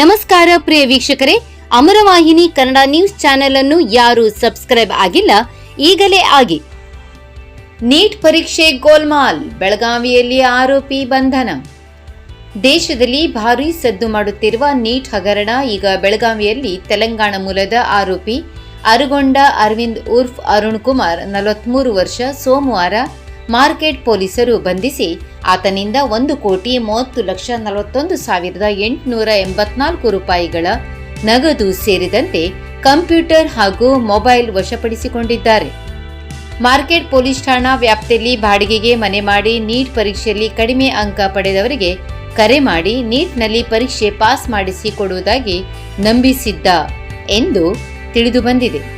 ನಮಸ್ಕಾರ ಪ್ರಿಯ ವೀಕ್ಷಕರೇ, ಅಮರವಾಹಿನಿ Kannada news channel ಅನ್ನು ಯಾರು ಸಬ್ಸ್ಕ್ರೈಬ್ ಆಗಿಲ್ಲ, ಈಗಲೇ ಆಗಿ. ನೀಟ್ ಪರೀಕ್ಷೆ ಗೋಲ್ಮಾಲ್, ಬೆಳಗಾವಿಯಲ್ಲಿ ಆರೋಪಿ ಬಂಧನ. ದೇಶದಲ್ಲಿ ಭಾರೀ ಸದ್ದು ಮಾಡುತ್ತಿರುವ ನೀಟ್ ಹಗರಣ, ಈಗ ಬೆಳಗಾವಿಯಲ್ಲಿ ತೆಲಂಗಾಣ ಮೂಲದ ಆರೋಪಿ ಅರುಗೊಂಡ ಅರವಿಂದ್ ಉರ್ಫ್ ಅರುಣ್ ಕುಮಾರ್, ನಲವತ್ಮೂರು ವರ್ಷ, ಸೋಮವಾರ ಮಾರ್ಕೆಟ್ ಪೊಲೀಸರು ಬಂಧಿಸಿ ಆತನಿಂದ ಒಂದು ಕೋಟಿ ಮೂವತ್ತು ಲಕ್ಷ ನಲವತ್ತೊಂದು ಸಾವಿರದ ಎಂಟುನೂರ ಎಂಬತ್ನಾಲ್ಕು ರೂಪಾಯಿಗಳ ನಗದು ಸೇರಿದಂತೆ ಕಂಪ್ಯೂಟರ್ ಹಾಗೂ ಮೊಬೈಲ್ ವಶಪಡಿಸಿಕೊಂಡಿದ್ದಾರೆ. ಮಾರ್ಕೆಟ್ ಪೊಲೀಸ್ ಠಾಣಾ ವ್ಯಾಪ್ತಿಯಲ್ಲಿ ಬಾಡಿಗೆಗೆ ಮನೆ ಮಾಡಿ ನೀಟ್ ಪರೀಕ್ಷೆಯಲ್ಲಿ ಕಡಿಮೆ ಅಂಕ ಪಡೆದವರಿಗೆ ಕರೆ ಮಾಡಿ ನೀಟ್ನಲ್ಲಿ ಪರೀಕ್ಷೆ ಪಾಸ್ ಮಾಡಿಸಿ ಕೊಡುವುದಾಗಿ ನಂಬಿಸಿದ್ದ ಎಂದು ತಿಳಿದು ಬಂದಿದೆ.